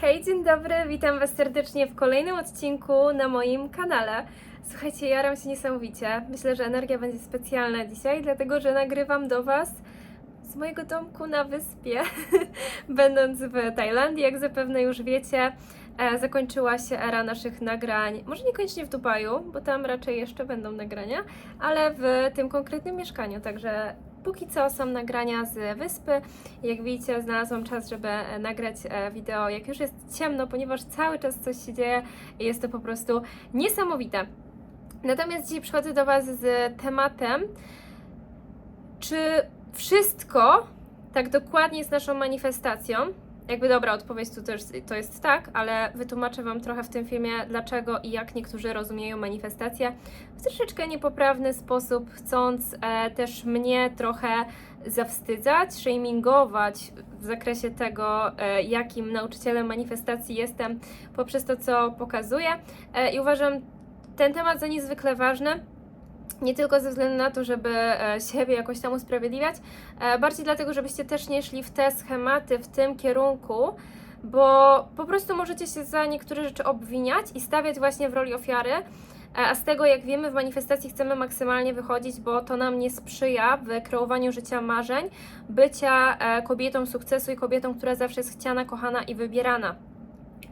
Hej, dzień dobry, witam Was serdecznie w kolejnym odcinku na moim kanale. Słuchajcie, jaram się niesamowicie. Myślę, że energia będzie specjalna dzisiaj, dlatego że nagrywam do Was z mojego domku na wyspie. Będąc w Tajlandii, jak zapewne już wiecie, e, zakończyła się era naszych nagrań. Może niekoniecznie w Dubaju, bo tam raczej jeszcze będą nagrania, ale w tym konkretnym mieszkaniu. Także póki co są nagrania z wyspy. Jak widzicie, znalazłam czas, żeby e, nagrać e, wideo, jak już jest ciemno, ponieważ cały czas coś się dzieje i jest to po prostu niesamowite. Natomiast dzisiaj przychodzę do Was z tematem, czy wszystko tak dokładnie jest naszą manifestacją? Jakby dobra, odpowiedź tu też to jest tak, ale wytłumaczę Wam trochę w tym filmie, dlaczego i jak niektórzy rozumieją manifestację w troszeczkę niepoprawny sposób, chcąc e, też mnie trochę zawstydzać, shamingować w zakresie tego, e, jakim nauczycielem manifestacji jestem poprzez to, co pokazuję. E, I uważam ten temat za niezwykle ważny. Nie tylko ze względu na to, żeby e, siebie jakoś tam usprawiedliwiać, e, bardziej dlatego, żebyście też nie szli w te schematy, w tym kierunku, bo po prostu możecie się za niektóre rzeczy obwiniać i stawiać właśnie w roli ofiary. E, A z tego, jak wiemy, w manifestacji chcemy maksymalnie wychodzić, bo to nam nie sprzyja w kreowaniu życia marzeń, bycia kobietą sukcesu i kobietą, która zawsze jest chciana, kochana i wybierana.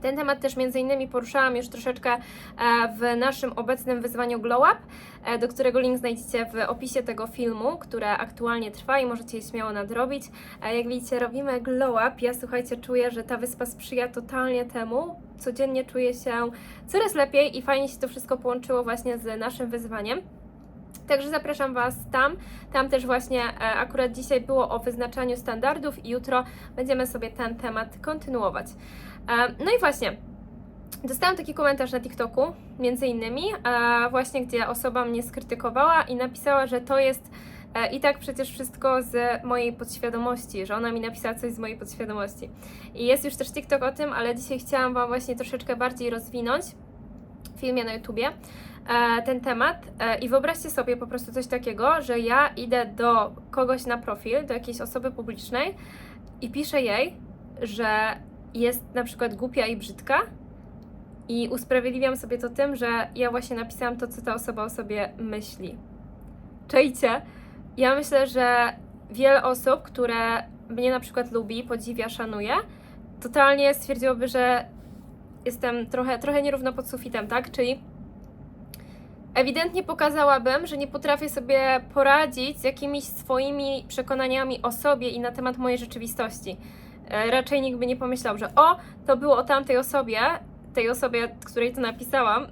Ten temat też między innymi poruszałam już troszeczkę e, w naszym obecnym wyzwaniu Glow Up, e, do którego link znajdziecie w opisie tego filmu, które aktualnie trwa i możecie je śmiało nadrobić. E, Jak widzicie, robimy Glow Up. Ja słuchajcie, czuję, że ta wyspa sprzyja totalnie temu. Codziennie czuję się coraz lepiej i fajnie się to wszystko połączyło właśnie z naszym wyzwaniem. Także zapraszam Was tam. Tam też właśnie e, akurat dzisiaj było o wyznaczaniu standardów i jutro będziemy sobie ten temat kontynuować. E, No i właśnie, dostałam taki komentarz na TikToku, między innymi, e, właśnie gdzie osoba mnie skrytykowała i napisała, że to jest i tak przecież wszystko z mojej podświadomości, że ona mi napisała coś z mojej podświadomości. I jest już też TikTok o tym, ale dzisiaj chciałam Wam właśnie troszeczkę bardziej rozwinąć filmie na YouTubie e, ten temat e, i wyobraźcie sobie po prostu coś takiego, że ja idę do kogoś na profil, do jakiejś osoby publicznej i piszę jej, że jest na przykład głupia i brzydka i usprawiedliwiam sobie to tym, że ja właśnie napisałam to, co ta osoba o sobie myśli. Czajcie? Ja myślę, że wiele osób, które mnie na przykład lubi, podziwia, szanuje, totalnie stwierdziłoby, że jestem trochę, trochę nierówno pod sufitem, tak? Czyli ewidentnie pokazałabym, że nie potrafię sobie poradzić z jakimiś swoimi przekonaniami o sobie i na temat mojej rzeczywistości. E, Raczej nikt by nie pomyślał, że o, to było o tamtej osobie, tej osobie, której to napisałam.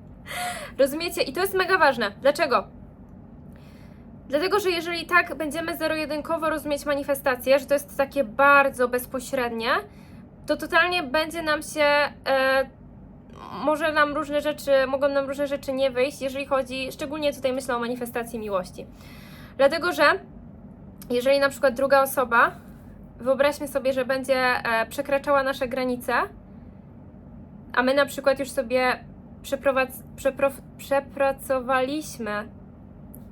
Rozumiecie? I to jest mega ważne. Dlaczego? Dlatego, że jeżeli tak będziemy zero-jedynkowo rozumieć manifestację, że to jest takie bardzo bezpośrednie, to totalnie będzie nam się. E, może nam różne rzeczy, mogą nam różne rzeczy nie wyjść, jeżeli chodzi, szczególnie tutaj myślę o manifestacji miłości. Dlatego, że jeżeli na przykład druga osoba, wyobraźmy sobie, że będzie e, przekraczała nasze granice, a my na przykład już sobie przepracowaliśmy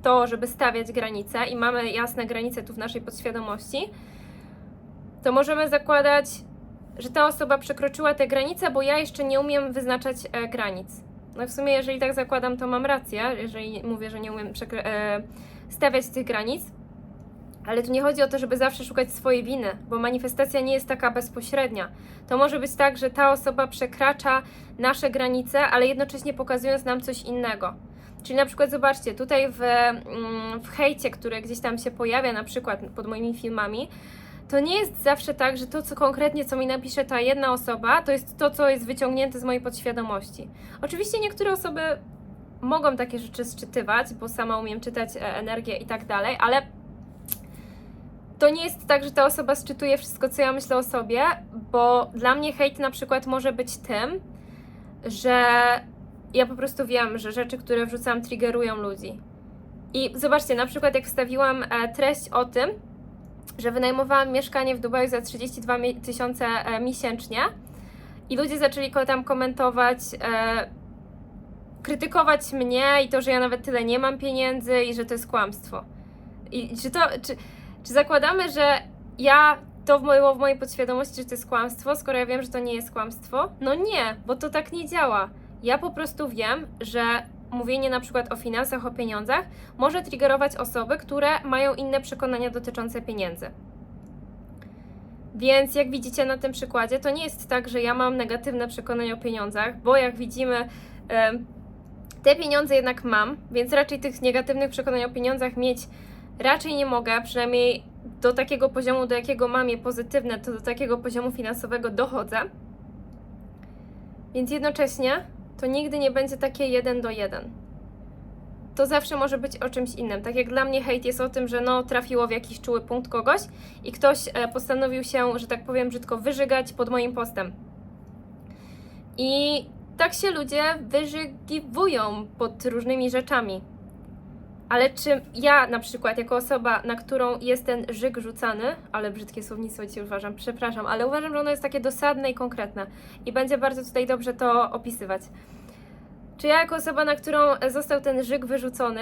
to, żeby stawiać granice i mamy jasne granice tu w naszej podświadomości, to możemy zakładać, że ta osoba przekroczyła te granice, bo ja jeszcze nie umiem wyznaczać e, granic. No w sumie, jeżeli tak zakładam, to mam rację, jeżeli mówię, że nie umiem e, stawiać tych granic. Ale tu nie chodzi o to, żeby zawsze szukać swojej winy, bo manifestacja nie jest taka bezpośrednia. To może być tak, że ta osoba przekracza nasze granice, ale jednocześnie pokazując nam coś innego. Czyli na przykład zobaczcie, tutaj w, mm, w hejcie, który gdzieś tam się pojawia, na przykład pod moimi filmami, to nie jest zawsze tak, że to, co konkretnie, co mi napisze ta jedna osoba, to jest to, co jest wyciągnięte z mojej podświadomości. Oczywiście niektóre osoby mogą takie rzeczy sczytywać, bo sama umiem czytać e, energię i tak dalej, ale to nie jest tak, że ta osoba sczytuje wszystko, co ja myślę o sobie, bo dla mnie hejt na przykład może być tym, że ja po prostu wiem, że rzeczy, które wrzucam, triggerują ludzi. I zobaczcie, na przykład jak wstawiłam e, treść o tym, że wynajmowałam mieszkanie w Dubaju za 32 mi- tysiące e, miesięcznie i ludzie zaczęli tam komentować, e, krytykować mnie i to, że ja nawet tyle nie mam pieniędzy i że to jest kłamstwo. I czy to, czy, czy zakładamy, że ja to było w mojej podświadomości, że to jest kłamstwo, skoro ja wiem, że to nie jest kłamstwo? No nie, bo to tak nie działa. Ja po prostu wiem, że mówienie na przykład o finansach, o pieniądzach może triggerować osoby, które mają inne przekonania dotyczące pieniędzy. Więc jak widzicie na tym przykładzie, to nie jest tak, że ja mam negatywne przekonania o pieniądzach, bo jak widzimy, te pieniądze jednak mam, więc raczej tych negatywnych przekonań o pieniądzach mieć raczej nie mogę, przynajmniej do takiego poziomu, do jakiego mam je pozytywne, to do takiego poziomu finansowego dochodzę. Więc jednocześnie to nigdy nie będzie takie jeden do jeden. To zawsze może być o czymś innym. Tak jak dla mnie hejt jest o tym, że no trafiło w jakiś czuły punkt kogoś i ktoś e, postanowił się, że tak powiem brzydko, wyżygać pod moim postem. I tak się ludzie wyżygiwują pod różnymi rzeczami. Ale czy ja na przykład, jako osoba, na którą jest ten żyg rzucany, ale brzydkie słownictwo dzisiaj uważam, przepraszam, ale uważam, że ono jest takie dosadne i konkretne i będzie bardzo tutaj dobrze to opisywać. Czy ja, jako osoba, na którą został ten żyg wyrzucony,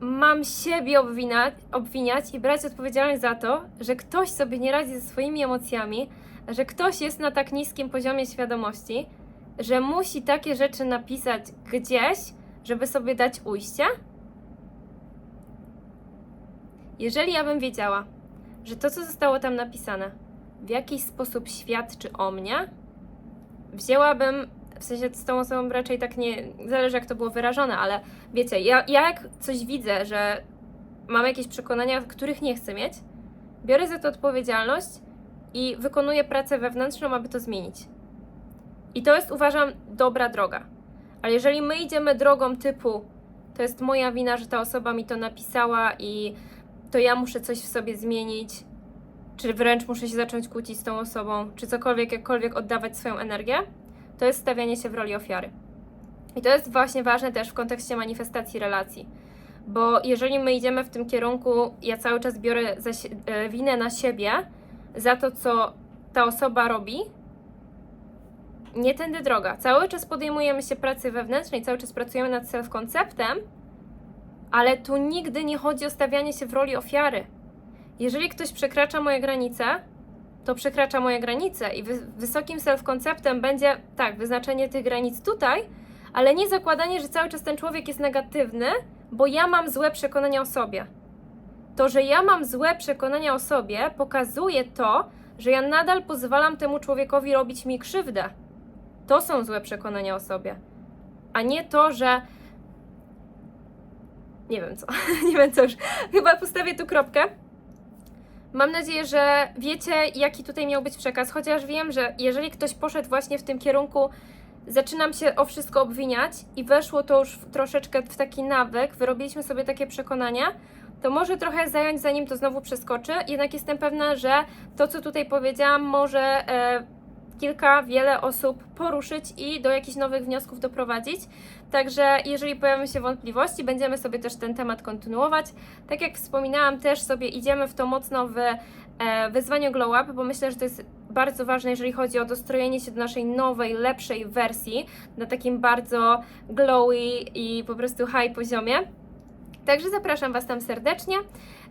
mam siebie obwinać, obwiniać i brać odpowiedzialność za to, że ktoś sobie nie radzi ze swoimi emocjami, że ktoś jest na tak niskim poziomie świadomości, że musi takie rzeczy napisać gdzieś, żeby sobie dać ujście? Jeżeli ja bym wiedziała, że to, co zostało tam napisane, w jakiś sposób świadczy o mnie, wzięłabym, w sensie z tą osobą raczej tak nie, zależy jak to było wyrażone, ale wiecie, ja, ja jak coś widzę, że mam jakieś przekonania, których nie chcę mieć, biorę za to odpowiedzialność i wykonuję pracę wewnętrzną, aby to zmienić. I to jest, uważam, dobra droga. Ale jeżeli my idziemy drogą typu, to jest moja wina, że ta osoba mi to napisała i to ja muszę coś w sobie zmienić, czy wręcz muszę się zacząć kłócić z tą osobą, czy cokolwiek, jakkolwiek oddawać swoją energię, to jest stawianie się w roli ofiary. I to jest właśnie ważne też w kontekście manifestacji relacji. Bo jeżeli my idziemy w tym kierunku, ja cały czas biorę e, winę na siebie za to, co ta osoba robi, nie tędy droga. Cały czas podejmujemy się pracy wewnętrznej, cały czas pracujemy nad self-konceptem, ale tu nigdy nie chodzi o stawianie się w roli ofiary. Jeżeli ktoś przekracza moje granice, to przekracza moje granice i wy- wysokim self-konceptem będzie, tak, wyznaczenie tych granic tutaj, ale nie zakładanie, że cały czas ten człowiek jest negatywny, bo ja mam złe przekonania o sobie. To, że ja mam złe przekonania o sobie, pokazuje to, że ja nadal pozwalam temu człowiekowi robić mi krzywdę. To są złe przekonania o sobie, a nie to, że nie wiem co, nie wiem co już. Chyba postawię tu kropkę. Mam nadzieję, że wiecie, jaki tutaj miał być przekaz, chociaż wiem, że jeżeli ktoś poszedł właśnie w tym kierunku, zaczynam się o wszystko obwiniać i weszło to już w, troszeczkę w taki nawyk, wyrobiliśmy sobie takie przekonania, to może trochę zająć, zanim to znowu przeskoczy. Jednak jestem pewna, że to, co tutaj powiedziałam, może e, kilka, wiele osób poruszyć i do jakichś nowych wniosków doprowadzić. Także jeżeli pojawią się wątpliwości, będziemy sobie też ten temat kontynuować. Tak jak wspominałam, też sobie idziemy w to mocno w e, wyzwaniu Glow Up, bo myślę, że to jest bardzo ważne, jeżeli chodzi o dostrojenie się do naszej nowej, lepszej wersji, na takim bardzo glowy i po prostu high poziomie. Także zapraszam Was tam serdecznie.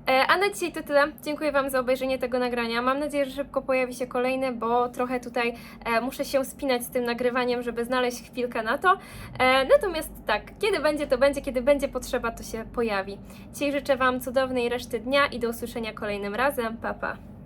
E, A na dzisiaj to tyle. Dziękuję Wam za obejrzenie tego nagrania. Mam nadzieję, że szybko pojawi się kolejny, bo trochę tutaj e, muszę się spinać z tym nagrywaniem, żeby znaleźć chwilkę na to. E, natomiast tak, kiedy będzie, to będzie, kiedy będzie potrzeba, to się pojawi. Dzisiaj życzę Wam cudownej reszty dnia i do usłyszenia kolejnym razem. Pa, pa.